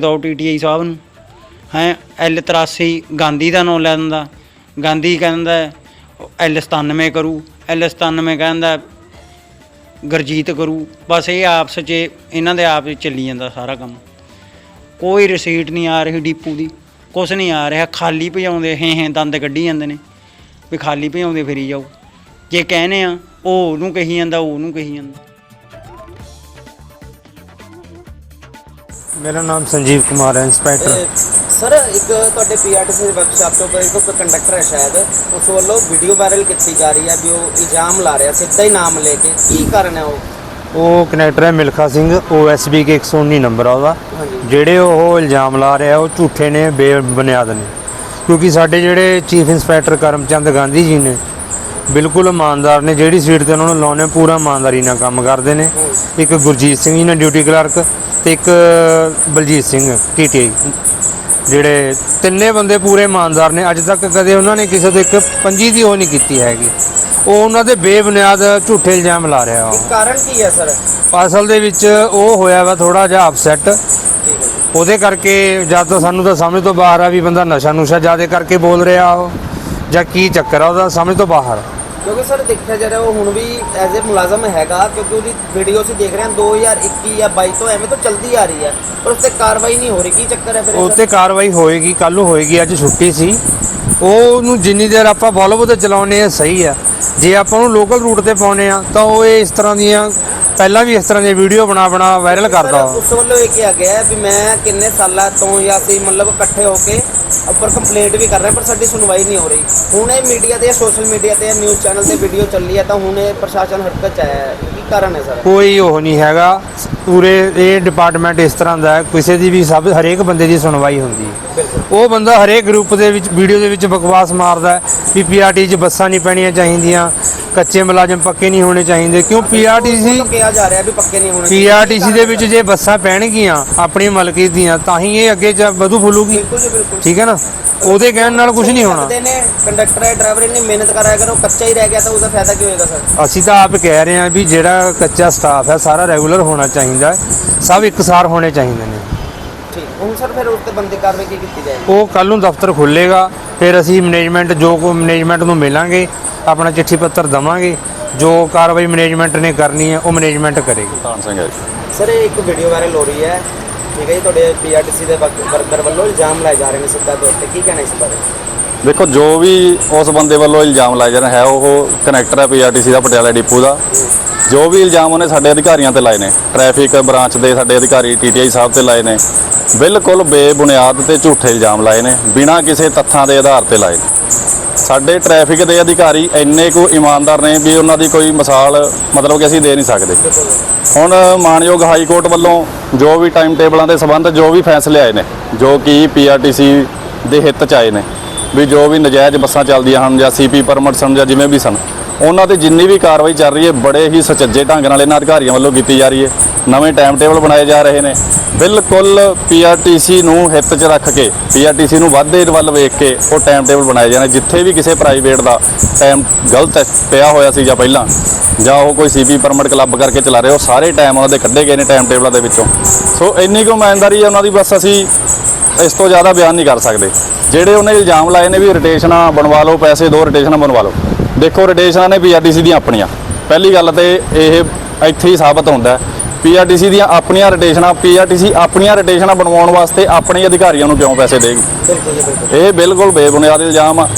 ਦੋ ਟੀਟੀਆਈ ਸਾਹਿਬ ਨੂੰ। ਹੈ, ਐਲ 83 ਗਾਂਧੀ ਦਾ ਨਾਮ ਲੈ ਦਿੰਦਾ। ਗਾਂਧੀ ਕਹਿੰਦਾ, ਐਲ 97 ਕਰੂ। ਐਲ 97 ਕਹਿੰਦਾ, ਗੁਰਜੀਤ ਕਰੂ। ਬਸ ਇਹ ਆਪਸ 'ਚ, ਇਹਨਾਂ ਦੇ ਆਪ 'ਚ ਚੱਲੀ ਜਾਂਦਾ ਸਾਰਾ ਕੰਮ। ਕੋਈ ਰਸੀਟ ਨਹੀਂ ਆ ਰਹੀ ਡੀਪੂ ਦੀ। ਕੁਛ ਨਹੀਂ ਆ ਰਿਹਾ। ਖਾਲੀ ਭਜਾਉਂਦੇ, ਹੈ ਹੈ, ਦੰਦ ਕੱਢੀ ਜਾਂਦੇ ਨੇ। ਵੀ ਖਾਲੀ ਭਜਾਉਂਦੇ, ਫਿਰੀ ਜਾਓ। ਜੇ ਕਹਿੰਦੇ ਆ, ਉਹ ਉਹਨੂੰ ਕਹੀ ਜਾਂਦਾ, ਉਹ ਉਹਨੂੰ ਕਹੀ ਜਾਂਦਾ। ਮੇਰਾ ਨਾਮ ਸੰਜੀਵ ਕੁਮਾਰ ਹੈ ਇੰਸਪੈਕਟਰ ਸਰ ਇੱਕ ਤੁਹਾਡੇ ਪੀਆਰਟੀਸੀ ਵਰਕਸ਼ਾਪ ਤੋਂ ਕੋਈ ਇੱਕ ਕੰਡਕਟਰ ਹੈ ਸ਼ਾਇਦ। ਉਸ ਵੱਲੋਂ ਵੀਡੀਓ ਵਾਇਰਲ ਕੀਤੀ ਜਾ ਰਹੀ ਹੈ ਵੀ ਉਹ ਇਲਜ਼ਾਮ ਲਾ ਰਿਹਾ ਸਿੱਧਾ ਹੀ ਨਾਮ ਲੈ ਕੇ। ਕੀ ਕਾਰਨ ਹੈ ਉਹ? ਉਹ ਕਨੈਕਟਰ ਹੈ ਮਿਲਖਾ ਸਿੰਘ OSB ਕੇ 119 ਨੰਬਰ ਆ ਉਹਦਾ। ਜਿਹੜੇ ਉਹ ਇਲਜ਼ਾਮ ਲਾ ਰਿਹਾ ਉਹ ਝੂਠੇ ਨੇ ਬੇਬੁਨਿਆਦ ਨੇ। ਕਿਉਂਕਿ ਸਾਡੇ ਜਿਹੜੇ ਚੀਫ ਇੰਸਪੈਕਟਰ ਕਰਮਚੰਦ ਗਾਂਧੀ ਜੀ ਨੇ ਬਿਲਕੁਲ ਇਮਾਨਦਾਰ ਨੇ ਜਿਹੜੀ ਸੀਟ ਤੇ ਉਹਨਾਂ ਨੂੰ ਲਾਉਣੇ ਪੂਰਾ ਇਮਾਨਦਾਰੀ ਨਾਲ ਕੰਮ ਕਰਦੇ ਨੇ। ਇੱਕ ਗੁਰਜੀਤ ਸਿੰਘ ਜੀ ਨੇ ਡਿਊਟੀ ਕਲਰਕ ਤੇ ਇੱਕ ਬਲਜੀਤ ਸਿੰਘ ਟੀਟੀਆਈ ਜਿਹੜੇ ਤਿੰਨੇ ਬੰਦੇ ਪੂਰੇ ਇਮਾਨਦਾਰ ਨੇ। ਅੱਜ ਤੱਕ ਕਦੇ ਉਹਨਾਂ ਨੇ ਕਿਸੇ ਤੋਂ ਇੱਕ ਪੰਜੀ ਦੀ ਉਹ ਨਹੀਂ ਕੀਤੀ ਹੈਗੀ। ਉਹ ਉਹਨਾਂ ਦੇ ਬੇਬੁਨਿਆਦ ਝੂਠੇ ਇਲਜ਼ਾਮ ਲਾ ਰਿਹਾ ਉਹ। ਕਾਰਨ ਕੀ ਹੈ ਸਰ? ਅਸਲ ਦੇ ਵਿੱਚ ਉਹ ਹੋਇਆ ਵਾ ਥੋੜਾ ਜਿਹਾ ਅਪਸੈਟ। ਉਹਦੇ ਕਰਕੇ ਜਦ ਤਾਂ ਸਾਨੂੰ ਤਾਂ ਸਮਝ ਤੋਂ ਬਾਹਰ ਆ ਵੀ ਬੰਦਾ ਨਸ਼ਾ ਨੁਸ਼ਾ ਜ਼ਿਆਦਾ ਕਰਕੇ ਬੋਲ ਰਿਹਾ ਉਹ ਜਾਂ ਕੀ ਚੱਕਰ ਆ ਉਹਦਾ ਸਮਝ ਤੋਂ ਬਾਹਰ। ਕਿਉਂਕਿ ਸਰ ਦੇਖਿਆ ਜਾ ਰਿਹਾ ਉਹ ਹੁਣ ਵੀ ਐਜ਼ ਅ ਮੁਲਾਜ਼ਮ ਹੈਗਾ ਕਿਉਂਕਿ ਉਹਦੀ ਵੀਡੀਓ ਅਸੀਂ ਦੇਖ ਰਹੇ ਹਾਂ 2021 ਜਾਂ 22 ਤੋਂ ਐਵੇਂ ਤੋਂ ਚਲਦੀ ਆ ਰਹੀ ਹੈ। ਪਰ ਉਸ ਤੇ ਕਾਰਵਾਈ ਨਹੀਂ ਹੋ ਰਹੀ ਕੀ ਚੱਕਰ ਹੈ ਫਿਰ ਉਹ ਇਹਦਾ? ਤੇ ਕਾਰਵਾਈ ਹੋਏਗੀ ਕੱਲ ਨੂੰ ਹੋਏਗੀ ਅੱਜ ਛੁੱਟੀ ਸੀ। ਉਹਨੂੰ ਜਿੰਨੀ ਦੇਰ ਆਪਾਂ ਵੋਲਵੋ ਤੇ ਚਲਾਉਨੇ ਆ ਸਹੀ ਆ ਜੇ ਆਪਾਂ ਉਹਨੂੰ ਲੋਕਲ ਰੂਟ ਤੇ ਪਾਉਨੇ ਆ ਤਾਂ ਉਹ ਇਹ ਇਸ ਤਰ੍ਹਾਂ ਦੀਆਂ ਪਹਿਲਾਂ ਵੀ ਇਸ ਤਰ੍ਹਾਂ ਦੀਆਂ ਵੀਡੀਓ ਬਣਾ ਬਣਾ ਵਾਇਰਲ ਕਰਦਾ। ਉਹ ਉਸ ਵੱਲੋਂ ਇਹ ਕਿਹਾ ਗਿਆ ਵੀ ਮੈਂ ਕਿੰਨੇ ਸਾਲਾਂ ਤੋਂ ਜਾਂ ਅਸੀਂ ਮਤਲਬ ਇਕੱਠੇ ਹੋ ਕੇ ਉੱਪਰ ਕੰਪਲੇਂਟ ਵੀ ਕਰ ਰਹੇ ਪਰ ਸਾਡੀ ਸੁਣਵਾਈ ਨਹੀਂ ਹੋ ਰਹੀ। ਹੁਣ ਇਹ ਮੀਡੀਆ ਤੇ ਸੋਸ਼ਲ ਮੀਡੀਆ ਤੇ ਨਿਊਜ਼ ਚੈਨਲ ਤੇ ਵੀਡੀਓ ਚੱਲੀ ਹੈ ਤਾਂ ਹੁਣ ਇਹ ਪ੍ਰਸ਼ਾਸਨ ਹਰਕਤ ਚ ਆਇਆ ਹੈ। ਕੀ ਕਾਰਨ ਹੈ ਸਰ? ਕੋਈ ਉਹ ਨਹੀਂ ਹੈਗਾ। ਪੂਰੇ ਇਹ ਡਿਪਾਰਟਮੈਂਟ ਇਸ ਤਰ੍ਹਾਂ ਦਾ ਹੈ ਕਿਸੇ ਦੀ ਵੀ ਸਭ ਹਰੇਕ ਬੰਦੇ ਦੀ ਸੁਣਵਾਈ ਹੁੰਦੀ ਹੈ। ਉਹ ਬੰਦਾ ਹਰੇਕ ਗਰੁੱਪ ਦੇ ਵਿੱਚ ਵੀਡੀਓ ਦੇ ਵਿੱਚ ਬਕਵਾਸ ਮਾਰਦਾ ਹੈ ਵੀ ਪੀਆਰਟੀ 'ਚ ਬੱਸਾਂ ਨਹੀਂ ਪੈਣੀਆਂ ਚਾਹੀਦੀਆਂ ਕੱਚੇ ਮੁਲਾਜ਼ਮ ਪੱਕੇ ਨਹੀਂ ਹੋਣੇ ਚਾਹੀਦੇ ਕਿਉਂ ਪੀਆਰਟੀਸੀ ਕਿਹਾ ਜਾ ਰਿਹਾ ਵੀ ਪੱਕੇ ਨਹੀਂ ਹੋਣੇ ਪੀਆਰਟੀਸੀ ਦੇ ਵਿੱਚ ਜੇ ਬੱਸਾਂ ਪੈਣਗੀਆਂ ਆਪਣੀ ਮਲਕੀ ਦੀਆਂ ਤਾਂ ਹੀ ਇਹ ਅੱਗੇ ਚ ਵਧੂ ਫੁੱਲੂਗੀ। ਜੀ ਠੀਕ ਹੈ ਨਾ? ਉਹਦੇ ਕਹਿਣ ਨਾਲ ਕੁਝ ਨਹੀਂ ਹੋਣਾ। ਕੰਡਕਟਰ ਹੈ ਡਰਾਈਵਰ ਇੰਨੀ ਮਿਹਨਤ ਕਰ ਅਗਰ ਉਹ ਕੱਚਾ ਹੀ ਰਹਿ ਗਿਆ ਤਾਂ ਉਹਦਾ ਫਾਇਦਾ ਕੀ ਹੋਏਗਾ ਸਰ? ਅਸੀਂ ਤਾਂ ਆਪ ਕਹਿ ਰਹੇ ਹਾਂ ਵੀ ਜਿਹੜਾ ਕੱਚਾ ਸਟਾਫ ਹੈ ਸਾਰਾ ਰੈਗੂਲਰ ਹੋਣਾ ਚਾਹੀਦਾ ਸਭ ਇੱਕਸਾਰ ਹੋਣੇ ਚਾਹੀਦੇ ਨੇ। ਹੁਣ ਸਰ ਫਿਰ ਉਸ ਤੇ ਬੰਦੇ ਕਾਰਵਾਈ ਕੀ ਕੀਤੀ ਜਾਏਗੀ? ਉਹ ਕੱਲ ਨੂੰ ਦਫ਼ਤਰ ਖੁੱਲੇਗਾ ਫਿਰ ਅਸੀਂ ਮੈਨੇਜਮੈਂਟ ਜੋ ਕੋ ਮੈਨੇਜਮੈਂਟ ਨੂੰ ਮਿਲਾਂਗੇ ਆਪਣਾ ਚਿੱਠੀ ਪੱਤਰ ਦਵਾਂਗੇ ਜੋ ਕਾਰਵਾਈ ਮੈਨੇਜਮੈਂਟ ਨੇ ਕਰਨੀ ਹੈ ਉਹ ਮੈਨੇਜਮੈਂਟ ਕਰੇਗੀ। ਧਾਨ ਸਿੰਘ ਹੈ ਜੀ। ਸਰ ਇਹ ਇੱਕ ਵੀਡੀਓ ਵਾਇਰਲ ਹੋ ਰਹੀ ਹੈ। ਠੀਕ ਹੈ ਜੀ ਤੁਹਾਡੇ ਪੀਆਰਟੀਸੀ ਦੇ ਵਰਕਰ ਵੱਲੋਂ ਇਲਜ਼ਾਮ ਲਾਏ ਜਾ ਰਹੇ ਨੇ ਸਿੱਧਾ ਤੌਰ ਤੇ। ਕੀ ਕਹਿਣਾ ਇਸ ਬਾਰੇ? ਦੇਖੋ ਜੋ ਵੀ ਉਸ ਬੰਦੇ ਵੱਲੋਂ ਇਲਜ਼ਾਮ ਲਾਇਆ ਜਾ ਰਿਹਾ ਹੈ ਉਹ ਕਨੈਕਟਰ ਹੈ ਪੀਆਰਟੀਸੀ ਦਾ ਪਟਿਆਲਾ ਡਿਪੂ ਦਾ। ਜੋ ਵੀ ਇਲਜ਼ਾਮ ਉਹਨੇ ਸਾਡੇ ਅਧਿਕਾਰੀਆਂ ਤੇ ਲਾਏ ਨੇ ਟ੍ਰੈਫਿਕ ਬ੍ਰਾਂਚ ਦੇ ਸਾਡੇ ਅਧਿਕਾਰੀ ਟੀਟੀਆਈ ਸਾਹਿਬ ਤੇ ਲਾਏ ਨੇ। ਬਿਲਕੁਲ ਬੇਬੁਨਿਆਦ ਤੇ ਝੂਠੇ ਇਲਜ਼ਾਮ ਲਾਏ ਨੇ, ਬਿਨਾਂ ਕਿਸੇ ਤੱਥਾਂ ਦੇ ਆਧਾਰ ਤੇ ਲਾਏ। ਨੇ ਸਾਡੇ ਟ੍ਰੈਫਿਕ ਦੇ ਅਧਿਕਾਰੀ ਇੰਨੇ ਕੁ ਇਮਾਨਦਾਰ ਨੇ ਵੀ ਉਹਨਾਂ ਦੀ ਕੋਈ ਮਿਸਾਲ ਮਤਲਬ ਕਿ ਅਸੀਂ ਦੇ ਨਹੀਂ ਸਕਦੇ। ਹੁਣ ਮਾਨਯੋਗ ਹਾਈ ਕੋਰਟ ਵੱਲੋਂ ਜੋ ਵੀ ਟਾਈਮ ਟੇਬਲਾਂ ਦੇ ਸੰਬੰਧ ਜੋ ਵੀ ਫੈਸਲੇ ਆਏ ਨੇ, ਜੋ ਕਿ ਪੀਆਰਟੀਸੀ ਦੇ ਹਿੱਤ ਚ ਆਏ ਨੇ, ਵੀ ਜੋ ਵੀ ਨਜਾਇਜ਼ ਬੱਸਾਂ ਚੱਲਦੀਆਂ ਹਨ ਜਾਂ ਸੀਪੀ ਪਰਮਿਟ ਸਨ ਜਾਂ ਜਿਵੇਂ ਵੀ ਸਨ ਉਹਨਾਂ ਤੇ ਜਿੰਨੀ ਵੀ ਕਾਰਵਾਈ ਚੱਲ ਰਹੀ ਹੈ, ਬੜੇ ਹੀ ਸੁਚੱਜੇ ਢੰਗ ਨਾਲ ਇਹਨਾਂ ਅਧਿਕਾਰੀਆਂ ਵੱਲੋਂ ਕੀਤੀ ਜਾ ਰਹੀ ਹੈ। ਨਵੇਂ ਟਾਈਮ ਟੇਬਲ ਬਣਾਏ ਜਾ ਰਹੇ ਨੇ। ਬਿਲਕੁਲ ਪੀਆਰਟੀਸੀ ਨੂੰ ਹਿੱਤ 'ਚ ਰੱਖ ਕੇ, ਪੀਆਰਟੀਸੀ ਨੂੰ ਵਾਧੇ ਵੱਲ ਵੇਖ ਕੇ ਉਹ ਟਾਈਮ ਟੇਬਲ ਬਣਾਏ ਜਾਣੇ। ਜਿੱਥੇ ਵੀ ਕਿਸੇ ਪ੍ਰਾਈਵੇਟ ਦਾ ਟਾਈਮ ਗਲਤ ਪਿਆ ਹੋਇਆ ਸੀ ਜਾਂ ਪਹਿਲਾਂ, ਜਾਂ ਉਹ ਕੋਈ ਸੀਪੀ ਪਰਮਿਟ ਕਲੱਬ ਕਰਕੇ ਚਲਾ ਰਹੇ, ਉਹ ਸਾਰੇ ਟਾਈਮ ਉਹਨਾਂ ਦੇ ਕੱਢੇ ਗਏ ਨੇ ਟਾਈਮ ਟੇਬਲਾਂ ਦੇ ਵਿੱਚੋਂ। ਸੋ ਇੰਨੀ ਕੁ ਇਮਾਨਦਾਰੀ ਹੈ ਉਹਨਾਂ ਦੀ, ਬਸ ਅਸੀਂ ਇਸ ਤੋਂ ਜ਼ਿਆਦਾ ਬਿਆਨ ਨਹੀਂ ਕਰ ਸਕਦੇ। ਜਿਹੜੇ ਉਹਨੇ ਇਲਜ਼ਾਮ ਲਾਏ ਨੇ ਵੀ ਰੋਟੇਸ਼ਨਾਂ ਬਣਵਾ ਲਓ, ਪੈਸੇ ਦੋ ਰੋਟੇਸ਼ਨਾਂ ਬਣਵਾ ਲਓ। ਦੇਖੋ ਰੋਟੇਸ਼ਨਾਂ ਨੇ ਪੀਆਰਟੀਸੀ ਦੀਆਂ ਆਪਣੀਆਂ। ਪਹਿਲੀ ਗੱਲ ਤੇ ਇਹ ਇੱਥੇ ਹੀ ਸਾਬਤ ਹੁੰਦਾ ਹੈ। ਪੀਆਰਟੀਸੀ ਦੀਆਂ ਆਪਣੀਆਂ ਰੋਟੇਸ਼ਨਾਂ ਪੀਆਰਟੀਸੀ ਆਪਣੀਆਂ ਰੋਟੇਸ਼ਨਾਂ ਬਣਵਾਉਣ ਵਾਸਤੇ ਆਪਣੇ ਅਧਿਕਾਰੀਆਂ ਨੂੰ ਕਿਉਂ ਪੈਸੇ ਦੇਗੀ ਇਹ ਬਿਲਕੁਲ ਬੇਬੁਨਿਆਦ ਇਲਜ਼ਾਮ ਆ।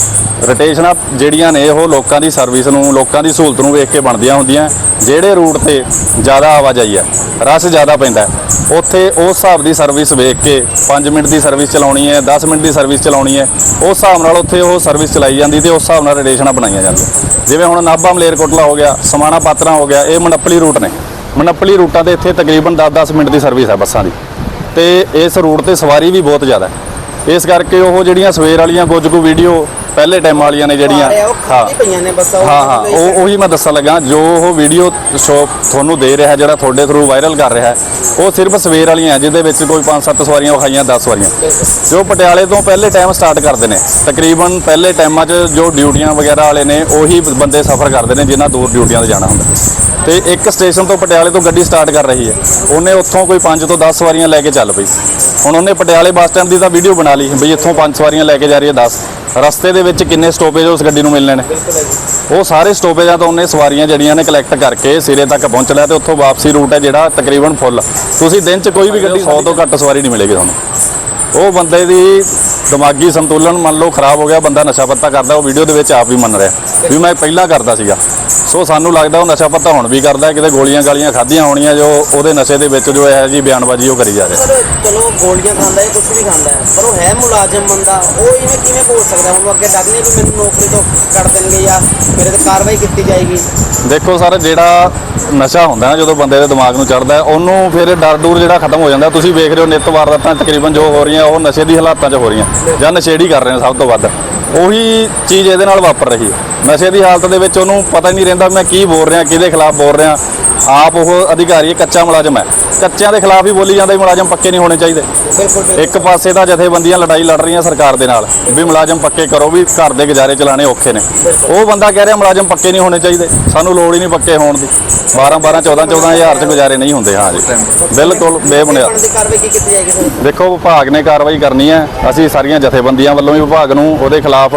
ਰੋਟੇਸ਼ਨਾਂ ਜਿਹੜੀਆਂ ਨੇ ਉਹ ਲੋਕਾਂ ਦੀ ਸਰਵਿਸ ਨੂੰ, ਲੋਕਾਂ ਦੀ ਸਹੂਲਤ ਨੂੰ ਵੇਖ ਕੇ ਬਣਦੀਆਂ ਹੁੰਦੀਆਂ। ਜਿਹੜੇ ਰੂਟ ਤੇ ਜ਼ਿਆਦਾ ਆਵਾਜਾਈ ਹੈ, ਰਸ਼ ਜ਼ਿਆਦਾ ਪੈਂਦਾ ਉੱਥੇ ਉਸ ਹਿਸਾਬ ਦੀ ਸਰਵਿਸ ਵੇਖ ਕੇ 5 ਮਿੰਟ ਦੀ ਸਰਵਿਸ ਚਲਾਉਣੀ ਹੈ 10 ਮਿੰਟ ਦੀ ਸਰਵਿਸ ਚਲਾਉਣੀ ਹੈ, ਉਸ ਹਿਸਾਬ ਨਾਲ ਉੱਥੇ ਉਹ ਸਰਵਿਸ ਚਲਾਈ ਜਾਂਦੀ ਤੇ ਉਸ ਹਿਸਾਬ ਨਾਲ ਰੋਟੇਸ਼ਨਾਂ ਬਣਾਈਆਂ ਜਾਂਦੀਆਂ। ਜਿਵੇਂ ਹੁਣ ਨਾਭਾ ਮਲੇਰਕੋਟਲਾ ਹੋ ਗਿਆ, ਸਮਾਣਾ ਪਾਤਰਾ ਹੋ ਗਿਆ, ਇਹ ਮਨੱਪਲੀ ਰੂਟ ਨੇ। ਮਨੱਪਲੀ ਰੂਟਾਂ ਤੇ ਇੱਥੇ ਤਕਰੀਬਨ 10-10 ਮਿੰਟ ਦੀ ਸਰਵਿਸ ਹੈ ਬੱਸਾਂ ਦੀ। ਤੇ ਇਸ ਰੂਟ ਤੇ ਸਵਾਰੀ ਵੀ ਬਹੁਤ ਜ਼ਿਆਦਾ ਹੈ। ਇਸ ਕਰਕੇ ਉਹ ਜਿਹੜੀਆਂ ਸਵੇਰ ਵਾਲੀਆਂ ਕੁਝ ਕੁ ਵੀਡੀਓ ਪਹਿਲੇ ਟਾਈਮ ਵਾਲੀਆਂ ਨੇ ਜਿਹੜੀਆਂ ਖਾਲੀ ਪਈਆਂ ਨੇ ਬੱਸਾਂ ਹਾਂ ਹਾਂ ਉਹ ਉਹੀ ਮੈਂ ਦੱਸਣ ਲੱਗਾ ਜੋ ਉਹ ਵੀਡੀਓ ਸ਼ੋ ਤੁਹਾਨੂੰ ਦੇ ਰਿਹਾ ਜਿਹੜਾ ਤੁਹਾਡੇ ਥਰੂ ਵਾਇਰਲ ਕਰ ਰਿਹਾ ਹੈ, ਉਹ ਸਿਰਫ ਸਵੇਰ ਵਾਲੀਆਂ ਹੈ, ਜਿਹਦੇ ਵਿੱਚ ਕੋਈ 5-7 ਸਵਾਰੀਆਂ ਵਿਖਾਈਆਂ 10 ਸਵਾਰੀਆਂ। ਜੋ ਪਟਿਆਲੇ ਤੋਂ ਪਹਿਲੇ ਟਾਈਮ ਸਟਾਰਟ ਕਰਦੇ ਨੇ ਤਕਰੀਬਨ ਪਹਿਲੇ ਟਾਈਮਾਂ 'ਚ ਜੋ ਡਿਊਟੀਆਂ ਵਗੈਰਾ ਵਾਲੇ ਨੇ ਉਹੀ ਬੰਦੇ ਸਫ਼ਰ ਕਰਦੇ ਨੇ ਜਿਨ੍ਹਾਂ ਦੂਰ ਡਿਊਟੀਆਂ ਤੇ ਜਾਣਾ ਹੁੰਦਾ। ਤੇ ਇੱਕ ਸਟੇਸ਼ਨ ਤੋਂ ਪਟਿਆਲੇ ਤੋਂ ਗੱਡੀ ਸਟਾਰਟ ਕਰ ਰਹੀ ਹੈ। ਉਹਨੇ ਉੱਥੋਂ ਕੋਈ 5 ਤੋਂ 10 ਸਵਾਰੀਆਂ ਲੈ ਕੇ ਚੱਲ ਪਈ। ਹੁਣ ਉਹਨੇ ਪਟਿਆਲੇ ਬੱਸ ਸਟੈਂਡ ਦੀ ਤਾਂ ਵੀਡੀਓ ਬਣਾ ਲਈ ਬਈ ਇੱਥੋਂ 5 ਸਵਾਰੀਆਂ ਲੈ ਕੇ ਜਾ ਰਹੀ ਹੈ 10 ਰਸਤੇ ਦੇ ਵਿੱਚ ਕਿੰਨੇ ਸਟੋਪੇਜ ਉਸ ਗੱਡੀ ਨੂੰ ਮਿਲਣੇ ਨੇ? ਉਹ ਸਾਰੇ ਸਟੋਪੇਜਾਂ ਤੋਂ ਉਹਨੇ ਸਵਾਰੀਆਂ ਜਿਹੜੀਆਂ ਨੇ ਕਲੈਕਟ ਕਰਕੇ ਸਿਰੇ ਤੱਕ ਪਹੁੰਚ ਲਿਆ ਤੇ ਉੱਥੋਂ ਵਾਪਸੀ ਰੂਟ ਹੈ ਜਿਹੜਾ ਤਕਰੀਬਨ ਫੁੱਲ ਤੁਸੀਂ ਦਿਨ 'ਚ ਕੋਈ ਵੀ ਗੱਡੀ 100 ਤੋਂ ਘੱਟ ਸਵਾਰੀ ਨਹੀਂ ਮਿਲੇਗੀ ਤੁਹਾਨੂੰ। ਉਹ ਬੰਦੇ ਦੀ ਦਿਮਾਗੀ ਸੰਤੁਲਨ ਮੰਨ ਲਓ ਖਰਾਬ ਹੋ ਗਿਆ, ਬੰਦਾ ਨਸ਼ਾ ਪੱਤਾ ਕਰਦਾ, ਉਹ ਵੀਡੀਓ ਦੇ ਵਿੱਚ ਆਪ ਵੀ ਮੰਨ ਰਿਹਾ। ਵੀ ਮੈਂ ਪਹਿਲਾਂ ਕਰਦਾ ਸੀਗਾ। ਸੋ ਸਾਨੂੰ ਲੱਗਦਾ ਉਹ ਨਸ਼ਾ ਪੱਤਾ ਹੁਣ ਵੀ ਕਰਦਾ ਕਿਤੇ ਗੋਲੀਆਂ ਗਾਲੀਆਂ ਖਾਧੀਆਂ ਹੋਣੀਆਂ ਜੋ ਉਹਦੇ ਨਸ਼ੇ ਦੇ ਵਿੱਚ ਜੋ ਹੈ ਜੀ ਬਿਆਨਬਾਜ਼ੀ ਉਹ ਕਰੀ ਜਾ ਰਿਹਾ। ਸਰ ਚਲੋ ਗੋਲੀਆਂ ਖਾਂਦਾ ਹੈ ਕੁਝ ਵੀ ਖਾਂਦਾ ਹੈ ਪਰ ਉਹ ਹੈ ਮੁਲਾਜ਼ਮ ਬੰਦਾ ਉਹ ਇਵੇਂ ਕਿਵੇਂ ਬੋਲ ਸਕਦਾ? ਹੁਣ ਅੱਗੇ ਡਰ ਨਹੀਂ ਵੀ ਮੈਨੂੰ ਨੌਕਰੀ ਤੋਂ ਕੱਢ ਦੇਣਗੇ ਜਾਂ ਮੇਰੇ ਤੇ ਕਾਰਵਾਈ ਕੀਤੀ ਜਾਏਗੀ? ਦੇਖੋ ਸਰ ਜਿਹੜਾ ਨਸ਼ਾ ਹੁੰਦਾ ਨਾ ਜਦੋਂ ਬੰਦੇ ਦੇ ਦਿਮਾਗ ਨੂੰ ਚੜਦਾ ਉਹਨੂੰ ਫਿਰ ਡਰ ਡੂਰ ਜਿਹੜਾ ਖਤਮ ਹੋ ਜਾਂਦਾ ਤੁਸੀਂ ਵੇਖ ਰਹੇ ਹੋ ਨਿੱਤ ਵਾਰਦਾਤਾਂ ਤਕਰੀਬਨ ਜੋ ਹੋ ਰਹੀਆਂ ਉਹ ਨਸ਼ੇ ਦੀ ਹਾਲਾਤਾਂ 'ਚ ਹੋ ਰਹੀਆਂ। ਜਾਂ ਨਸ਼ੇੜੀ ਕਰ ਰਹੇ ਨੇ ਸਭ ਤੋਂ ਵੱਧ। ਉਹੀ ਚੀਜ਼ ਇਹਦੇ ਨਾਲ ਵਾਪਰ ਰਹੀ ਹੈ। ਨਸ਼ੇ ਦੀ ਹਾਲਤ ਦੇ ਵਿੱਚ ਉਹਨੂੰ ਪਤਾ ਹੀ ਨਹੀਂ ਰਹਿੰਦਾ ਮੈਂ ਕੀ ਬੋਲ ਰਿਹਾ ਕਿਹਦੇ ਖਿਲਾਫ ਬੋਲ ਰਿਹਾ। ਆਪ ਉਹ ਅਧਿਕਾਰੀ ਕੱਚਾ ਮੁਲਾਜ਼ਮ ਹੈ। ਕੱਚਿਆਂ ਦੇ ਖਿਲਾਫ ਹੀ ਬੋਲੀ ਜਾਂਦਾ ਵੀ ਮੁਲਾਜ਼ਮ ਪੱਕੇ ਨਹੀਂ ਹੋਣੇ ਚਾਹੀਦੇ। ਇੱਕ ਪਾਸੇ ਤਾਂ ਜਥੇਬੰਦੀਆਂ ਲੜਾਈ ਲੜ ਰਹੀਆਂ ਸਰਕਾਰ ਦੇ ਨਾਲ ਵੀ ਮੁਲਾਜ਼ਮ ਪੱਕੇ ਕਰੋ ਵੀ ਘਰ ਦੇ ਗੁਜ਼ਾਰੇ ਚਲਾਣੇ ਔਖੇ ਨੇ। ਉਹ ਬੰਦਾ ਕਹਿ ਰਿਹਾ ਮੁਲਾਜ਼ਮ ਪੱਕੇ ਨਹੀਂ ਹੋਣੇ ਚਾਹੀਦੇ। ਸਾਨੂੰ ਲੋੜ ਹੀ ਨਹੀਂ ਪੱਕੇ ਹੋਣ ਦੀ। 12 12 14 14 ਹਜ਼ਾਰ ਚ ਗੁਜ਼ਾਰੇ ਨਹੀਂ ਹੁੰਦੇ ਹਾਂ ਜੀ। ਬਿਲਕੁਲ ਬੇਬੁਨਿਆਦ। ਦੇਖੋ ਵਿਭਾਗ ਨੇ ਕਾਰਵਾਈ ਕਰਨੀ ਹੈ। ਅਸੀਂ ਸਾਰੀਆਂ ਜਥੇਬੰਦੀਆਂ ਵੱਲੋਂ ਵੀ ਵਿਭਾਗ ਨੂੰ ਉਹਦੇ ਖਿਲਾਫ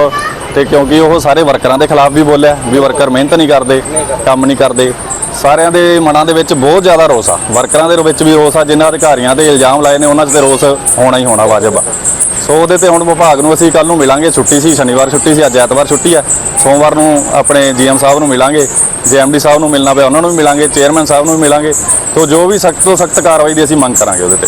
ਤੇ ਕਿਉਂਕਿ ਉਹ ਸਾਰੇ ਵਰਕਰਾਂ ਦੇ ਖਿਲਾਫ ਵੀ ਬੋਲਿਆ ਵੀ ਵਰਕਰ ਮਿਹਨਤ ਨਹੀਂ ਕਰਦੇ, ਕੰਮ ਨਹੀਂ ਕਰਦੇ। ਸਾਰਿਆਂ ਦੇ ਮਨਾਂ ਦੇ ਵਿੱਚ ਬਹੁਤ ਜ਼ਿਆਦਾ ਰੋਸ ਆ। ਵਰਕਰਾਂ ਦੇ ਵਿੱਚ ਵੀ ਰੋਸ ਆ, ਜਿਨ੍ਹਾਂ ਅਧਿਕਾਰੀਆਂ ਤੇ ਇਲਜ਼ਾਮ ਲਾਏ ਨੇ, ਉਹਨਾਂ 'ਚ ਤੇ ਰੋਸ ਹੋਣਾ ਹੀ ਹੋਣਾ ਵਾਜਬ ਆ। ਸੋ ਉਹਦੇ ਤੇ ਹੁਣ ਵਿਭਾਗ ਨੂੰ ਅਸੀਂ ਕੱਲ ਨੂੰ ਮਿਲਾਂਗੇ। ਛੁੱਟੀ ਸੀ, ਸ਼ਨੀਵਾਰ ਛੁੱਟੀ ਸੀ, ਅੱਜ ਐਤਵਾਰ ਛੁੱਟੀ ਆ। ਸੋਮਵਾਰ ਨੂੰ ਆਪਣੇ ਜੀਐਮ ਸਾਹਿਬ ਨੂੰ ਮਿਲਾਂਗੇ ਜੀਐਮਡੀ ਸਾਹਿਬ ਨੂੰ ਮਿਲਣਾ ਪਿਆ, ਉਹਨਾਂ ਨੂੰ ਵੀ ਮਿਲਾਂਗੇ ਚੇਅਰਮੈਨ ਸਾਹਿਬ ਨੂੰ ਵੀ ਮਿਲਾਂਗੇ। ਤੋਂ ਜੋ ਵੀ ਸਖਤ ਤੋਂ ਸਖਤ ਕਾਰਵਾਈ ਦੀ ਅਸੀਂ ਮੰਗ ਕਰਾਂਗੇ ਉਹਦੇ ਤੇ।